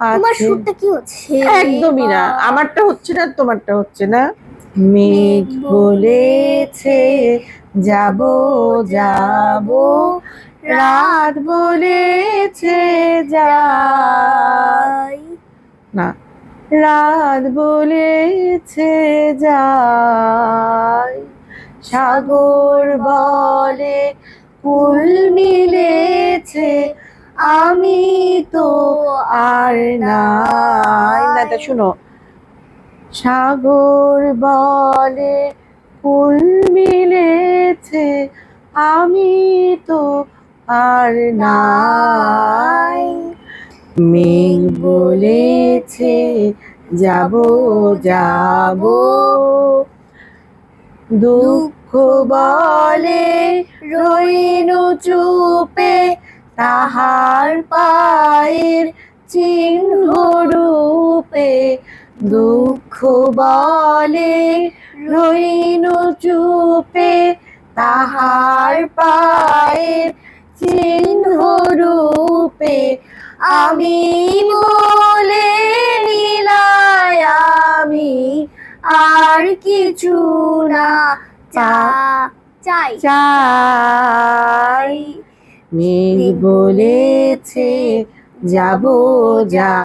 তোমার সুরটা কি হচ্ছে একদমই না। আমারটা হচ্ছে না তোমারটা হচ্ছে না। মেঘ বলেছে যাব যাব। রাত বলেছে যাই। না। রাত বলেছে যাই। সাগর বলে কুল মিলেছে আমি তো আর না, তা শুনো। সাগর বলে ফুল মিলেছে, আমি তো আর নাই। মেঘ বলেছে, যাব যাব। দুঃখ বলে রইনু চুপে তাহার পায়ের চিহ্ন রূপে দুঃখ বলে রইনু চুপে। তাহার পায়ের চিহ্ন রূপে আমি বলে নিলাই আমি আর কিছু না। চা চাই। চাই মেঘ বলেছে যাব যা